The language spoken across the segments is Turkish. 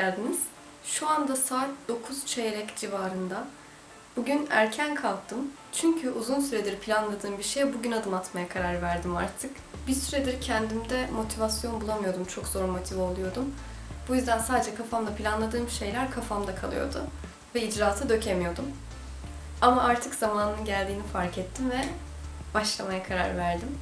geldiniz. Şu anda saat 9 çeyrek civarında. Bugün erken kalktım. Çünkü uzun süredir planladığım bir şeye bugün adım atmaya karar verdim artık. Bir süredir kendimde motivasyon bulamıyordum. Çok zor motive oluyordum. Bu yüzden sadece kafamda planladığım şeyler kafamda kalıyordu. Ve icraata dökemiyordum. Ama artık zamanının geldiğini fark ettim ve başlamaya karar verdim.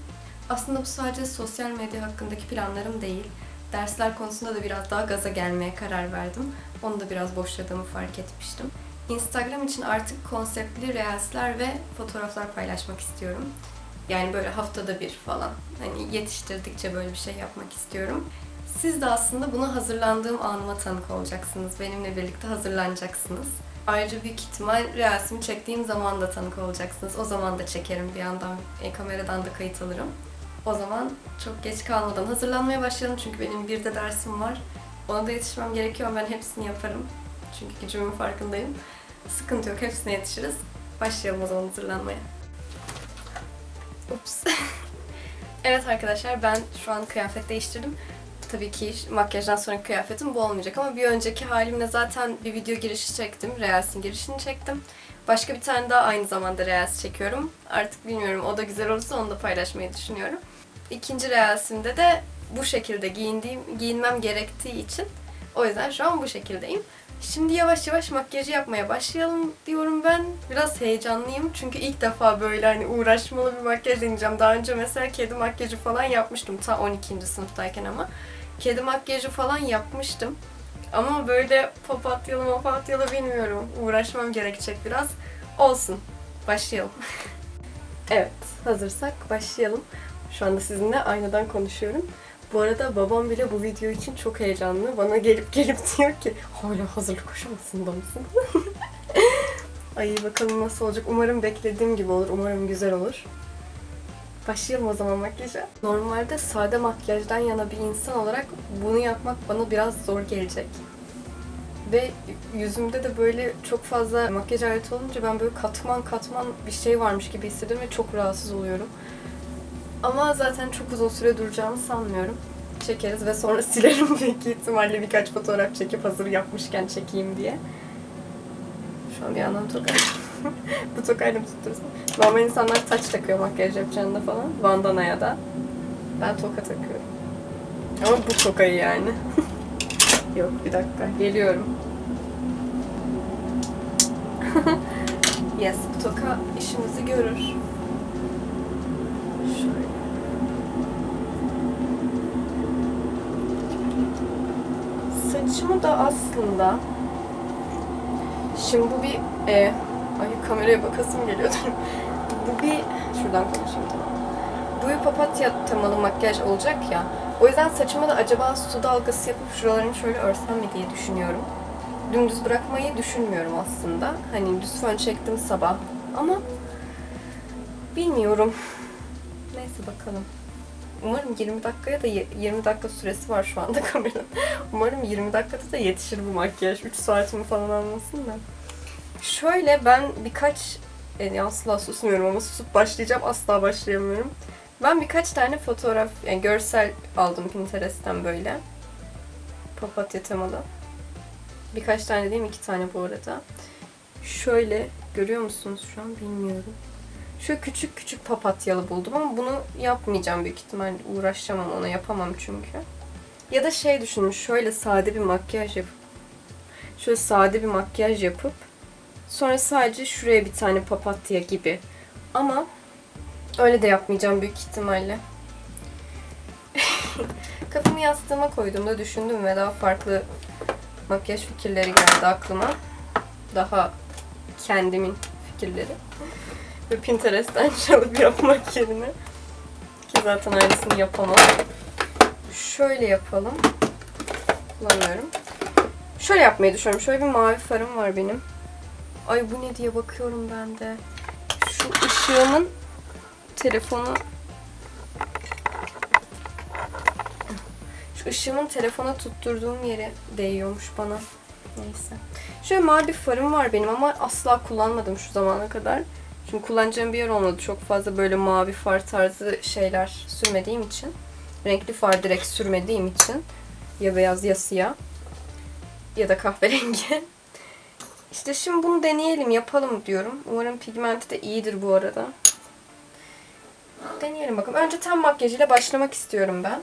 Aslında bu sadece sosyal medya hakkındaki planlarım değil. Dersler konusunda da biraz daha gaza gelmeye karar verdim. Onu da biraz boşladığımı fark etmiştim. Instagram için artık konseptli reelsler ve fotoğraflar paylaşmak istiyorum. Yani böyle haftada bir falan. Hani yetiştirdikçe böyle bir şey yapmak istiyorum. Siz de aslında buna hazırlandığım anıma tanık olacaksınız. Benimle birlikte hazırlanacaksınız. Ayrıca büyük ihtimal reelsimi çektiğim zaman da tanık olacaksınız. O zaman da çekerim bir yandan, e, kameradan da kayıt alırım. O zaman çok geç kalmadan hazırlanmaya başlayalım çünkü benim bir de dersim var. Ona da yetişmem gerekiyor ben hepsini yaparım. Çünkü gücümün farkındayım. Sıkıntı yok, hepsine yetişiriz. Başlayalım o zaman hazırlanmaya. Ups. evet arkadaşlar ben şu an kıyafet değiştirdim. Tabii ki makyajdan sonraki kıyafetim bu olmayacak ama bir önceki halimle zaten bir video girişi çektim. Reels'in girişini çektim. Başka bir tane daha aynı zamanda Reels çekiyorum. Artık bilmiyorum o da güzel olursa onu da paylaşmayı düşünüyorum. İkinci Reels'imde de bu şekilde giyindiğim, giyinmem gerektiği için o yüzden şu an bu şekildeyim. Şimdi yavaş yavaş makyajı yapmaya başlayalım diyorum ben. Biraz heyecanlıyım çünkü ilk defa böyle hani uğraşmalı bir makyaj deneyeceğim. Daha önce mesela kedi makyajı falan yapmıştım ta 12. sınıftayken ama. Kedi makyajı falan yapmıştım. Ama böyle papatyalı mapatyalı bilmiyorum. Uğraşmam gerekecek biraz. Olsun. Başlayalım. evet, hazırsak başlayalım. Şu anda sizinle aynadan konuşuyorum. Bu arada babam bile bu video için çok heyecanlı. Bana gelip gelip diyor ki hala hazırlık aşamasında mısın? Ay bakalım nasıl olacak. Umarım beklediğim gibi olur. Umarım güzel olur. Başlayalım o zaman makyaja. Normalde sade makyajdan yana bir insan olarak bunu yapmak bana biraz zor gelecek. Ve yüzümde de böyle çok fazla makyaj aleti olunca ben böyle katman katman bir şey varmış gibi hissediyorum ve çok rahatsız oluyorum. Ama zaten çok uzun süre duracağımı sanmıyorum. Çekeriz ve sonra silerim büyük ihtimalle birkaç fotoğraf çekip hazır yapmışken çekeyim diye. Şu an bir yandan tokayla. Bu tokayla mı tutuyorsun? Normal insanlar taç takıyor makyaj yapacağında falan. Bandanaya da. Ben toka takıyorum. Ama bu tokayı yani. Yok bir dakika. Geliyorum. yes bu toka işimizi görür. Saçımı da aslında Şimdi bu bir e, ay kameraya bakasım geliyor. bu bir şuradan konuşayım tamam. Bu bir papatya temalı makyaj olacak ya. O yüzden saçıma da acaba su dalgası yapıp şuralarını şöyle örsem mi diye düşünüyorum. Dümdüz bırakmayı düşünmüyorum aslında. Hani düz fön çektim sabah ama bilmiyorum. Neyse bakalım. Umarım 20 dakikaya da ye- 20 dakika süresi var şu anda kameranın. Umarım 20 dakikada da yetişir bu makyaj. 3 saatimi falan almasın da. Şöyle ben birkaç yani asla susmuyorum ama susup başlayacağım asla başlayamıyorum. Ben birkaç tane fotoğraf, yani görsel aldım Pinterest'ten böyle. Papatya temalı. Birkaç tane değil mi? iki tane bu arada. Şöyle görüyor musunuz şu an bilmiyorum. Şöyle küçük küçük papatyalı buldum ama bunu yapmayacağım büyük ihtimal. Uğraşamam ona yapamam çünkü. Ya da şey düşünmüş şöyle sade bir makyaj yapıp şöyle sade bir makyaj yapıp sonra sadece şuraya bir tane papatya gibi. Ama öyle de yapmayacağım büyük ihtimalle. Kafamı yastığıma koyduğumda düşündüm ve daha farklı makyaj fikirleri geldi aklıma. Daha kendimin fikirleri ve Pinterest'ten çalıp yapmak yerine ki zaten aynısını yapamam. Şöyle yapalım. Kullanıyorum. Şöyle yapmayı düşünüyorum. Şöyle bir mavi farım var benim. Ay bu ne diye bakıyorum ben de. Şu ışığımın telefonu şu ışığımın telefona tutturduğum yere değiyormuş bana. Neyse. Şöyle mavi bir farım var benim ama asla kullanmadım şu zamana kadar. Çünkü kullanacağım bir yer olmadı. Çok fazla böyle mavi far tarzı şeyler sürmediğim için. Renkli far direkt sürmediğim için. Ya beyaz ya siyah. ya da kahverengi. İşte şimdi bunu deneyelim, yapalım diyorum. Umarım pigmenti de iyidir bu arada. Deneyelim bakalım. Önce tam makyajıyla başlamak istiyorum ben.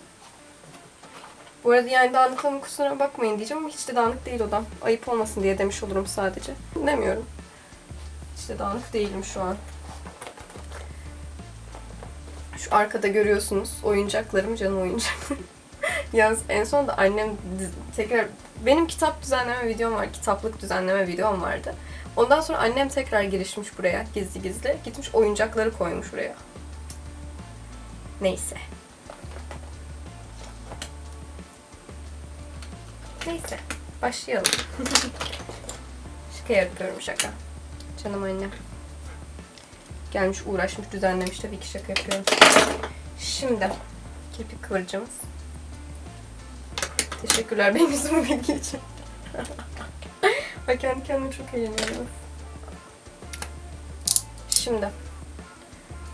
Bu arada yani dağınıklığımın kusura bakmayın diyeceğim ama hiç de dağınık değil odam. Ayıp olmasın diye demiş olurum sadece. Demiyorum. Hiç de dağınık değilim şu an. Şu arkada görüyorsunuz oyuncaklarım, canım oyuncaklarım. Yalnız en son da annem tekrar benim kitap düzenleme videom var, kitaplık düzenleme videom vardı. Ondan sonra annem tekrar girişmiş buraya gizli gizli. Gitmiş oyuncakları koymuş buraya. Neyse. Neyse. Başlayalım. şaka yapıyorum şaka. Canım annem. Gelmiş uğraşmış düzenlemiş tabii ki şaka yapıyorum. Şimdi kirpik kıvırcımız. Teşekkürler benim yüzümü bilgi için. Bak kendi kendime çok eğleniyorum. Şimdi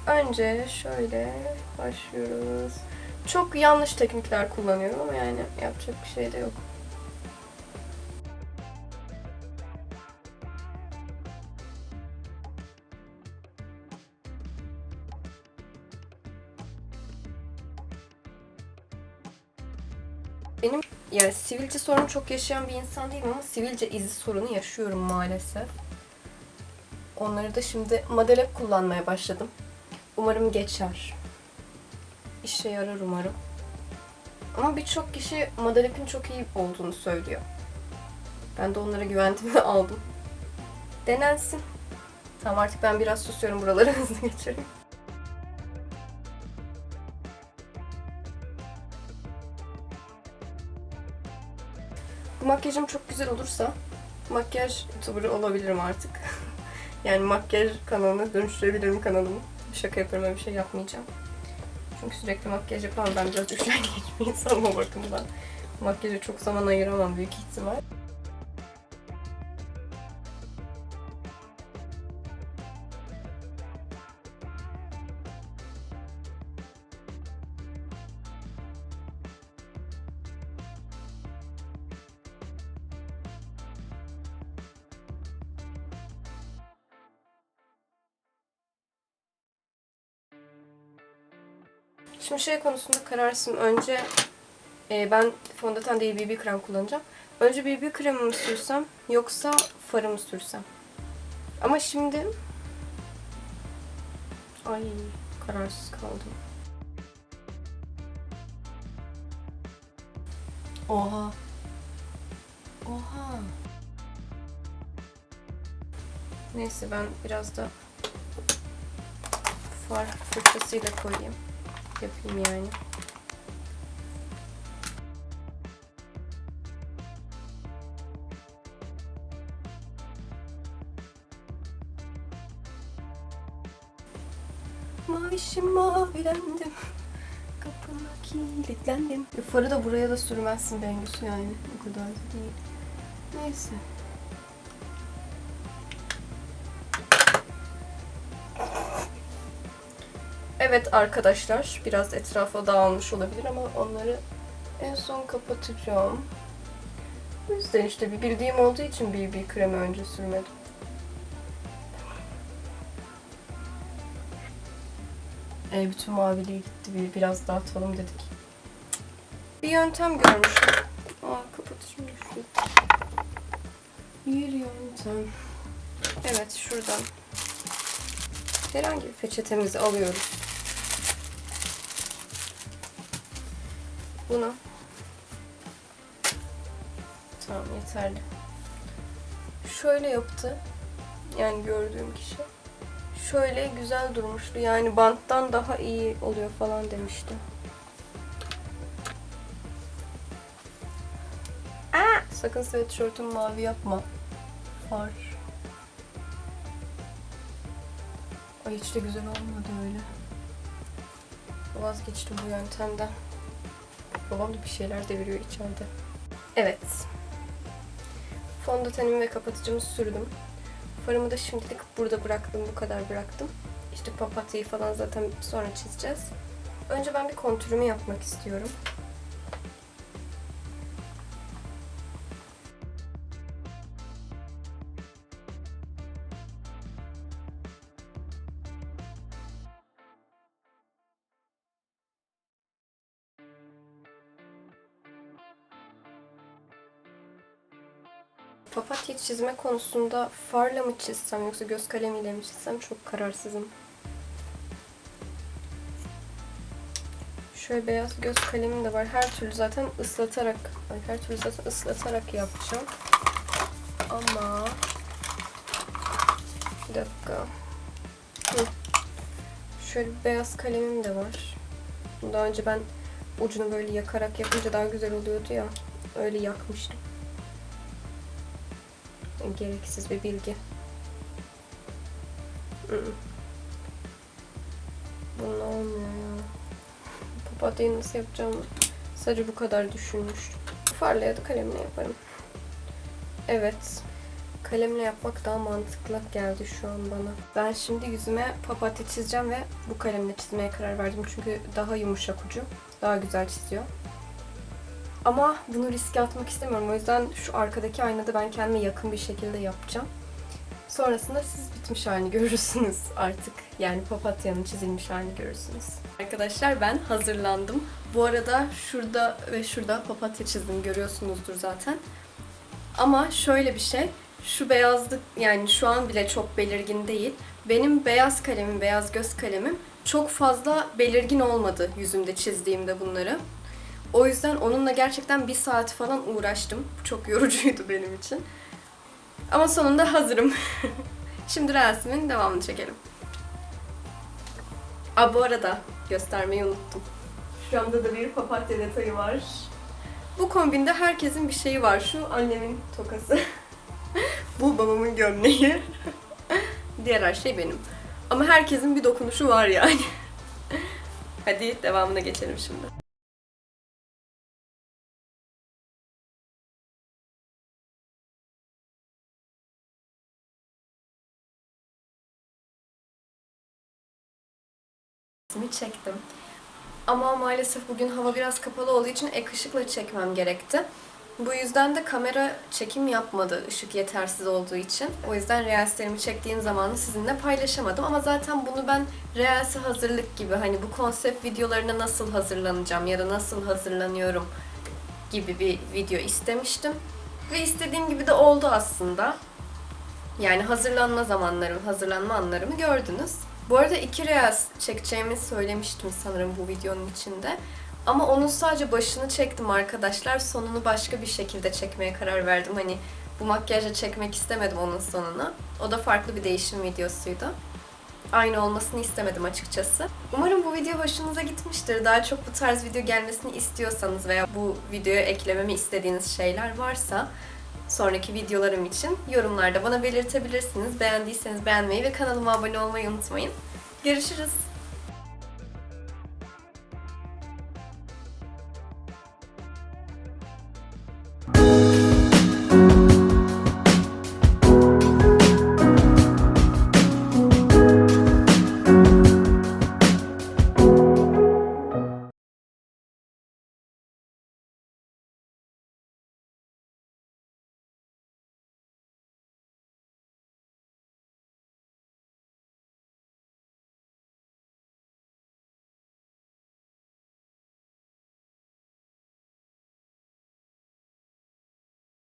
önce şöyle başlıyoruz. Çok yanlış teknikler kullanıyorum ama yani yapacak bir şey de yok. Benim yani sivilce sorunu çok yaşayan bir insan değilim ama sivilce izi sorunu yaşıyorum maalesef. Onları da şimdi Madelep kullanmaya başladım. Umarım geçer. İşe yarar umarım. Ama birçok kişi Madelep'in çok iyi olduğunu söylüyor. Ben de onlara güvendim ve aldım. Denensin. Tamam artık ben biraz susuyorum buraları hızlı geçelim. Makyajım çok güzel olursa makyaj youtuberı olabilirim artık. yani makyaj kanalına dönüştürebilirim kanalımı. Şaka öyle bir şey yapmayacağım. Çünkü sürekli makyaj yapamam. Ben biraz üşengeç bir insanım o bakımdan. Makyaja çok zaman ayıramam büyük ihtimal. Şimdi şey konusunda kararsızım. Önce e, ben fondöten değil BB krem kullanacağım. Önce BB kremi mi sürsem yoksa farı mı sürsem? Ama şimdi... Ay kararsız kaldım. Oha. Oha. Neyse ben biraz da far fırçasıyla koyayım. Yapayım yani. Mavişim mavilendim. Kapına kilitlendim. Farı da buraya da sürmezsin Bengüsü yani. O kadar da değil. Neyse. Evet arkadaşlar, biraz etrafa dağılmış olabilir ama onları en son kapatacağım. O yüzden işte bir bildiğim olduğu için BB kremi önce sürmedim. E, bütün maviliği gitti. Bir, biraz dağıtalım dedik. Bir yöntem görmüştüm. Aa kapatışım düştü. Bir yöntem. Evet şuradan. Herhangi bir peçetemizi alıyoruz. Bunu. Tamam yeterli. Şöyle yaptı. Yani gördüğüm kişi. Şöyle güzel durmuştu. Yani banttan daha iyi oluyor falan demişti. Aa! Sakın sweatshirt'ümü mavi yapma. Far. Ay hiç de güzel olmadı öyle. Vazgeçtim bu yöntemden. Babam da bir şeyler deviriyor içeride. Evet. Fondötenimi ve kapatıcımı sürdüm. Farımı da şimdilik burada bıraktım. Bu kadar bıraktım. İşte papatyayı falan zaten sonra çizeceğiz. Önce ben bir kontürümü yapmak istiyorum. Papatya çizme konusunda farla mı çizsem yoksa göz kalemiyle mi çizsem çok kararsızım. Şöyle beyaz göz kalemim de var. Her türlü zaten ıslatarak, her türlü zaten ıslatarak yapacağım. Ama bir dakika. Hı. Şöyle beyaz kalemim de var. Daha önce ben ucunu böyle yakarak yapınca daha güzel oluyordu ya. Öyle yakmıştım. Gereksiz bir bilgi. Bunun olmuyor ya. Papatyayı nasıl yapacağımı sadece bu kadar düşünmüştüm. Farla ya da kalemle yaparım. Evet. Kalemle yapmak daha mantıklı geldi şu an bana. Ben şimdi yüzüme papatya çizeceğim ve bu kalemle çizmeye karar verdim. Çünkü daha yumuşak ucu. Daha güzel çiziyor. Ama bunu riske atmak istemiyorum. O yüzden şu arkadaki aynada ben kendime yakın bir şekilde yapacağım. Sonrasında siz bitmiş halini görürsünüz artık. Yani papatyanın çizilmiş halini görürsünüz. Arkadaşlar ben hazırlandım. Bu arada şurada ve şurada papatya çizdim görüyorsunuzdur zaten. Ama şöyle bir şey. Şu beyazlık yani şu an bile çok belirgin değil. Benim beyaz kalemim, beyaz göz kalemim çok fazla belirgin olmadı yüzümde çizdiğimde bunları. O yüzden onunla gerçekten bir saat falan uğraştım. Çok yorucuydu benim için. Ama sonunda hazırım. Şimdi Reels'imin devamını çekelim. Aa bu arada göstermeyi unuttum. Şuramda da bir papatya detayı var. Bu kombinde herkesin bir şeyi var. Şu annemin tokası. Bu babamın gömleği. Diğer her şey benim. Ama herkesin bir dokunuşu var yani. Hadi devamına geçelim şimdi. Resmi çektim. Ama maalesef bugün hava biraz kapalı olduğu için ek ışıkla çekmem gerekti. Bu yüzden de kamera çekim yapmadı ışık yetersiz olduğu için. O yüzden Reels'lerimi çektiğim zamanı sizinle paylaşamadım. Ama zaten bunu ben Reels'e hazırlık gibi hani bu konsept videolarına nasıl hazırlanacağım ya da nasıl hazırlanıyorum gibi bir video istemiştim. Ve istediğim gibi de oldu aslında. Yani hazırlanma zamanlarım, hazırlanma anlarımı gördünüz. Bu arada iki reels çekeceğimi söylemiştim sanırım bu videonun içinde. Ama onun sadece başını çektim arkadaşlar. Sonunu başka bir şekilde çekmeye karar verdim. Hani bu makyajla çekmek istemedim onun sonunu. O da farklı bir değişim videosuydu. Aynı olmasını istemedim açıkçası. Umarım bu video hoşunuza gitmiştir. Daha çok bu tarz video gelmesini istiyorsanız veya bu videoya eklememi istediğiniz şeyler varsa sonraki videolarım için yorumlarda bana belirtebilirsiniz. Beğendiyseniz beğenmeyi ve kanalıma abone olmayı unutmayın. Görüşürüz.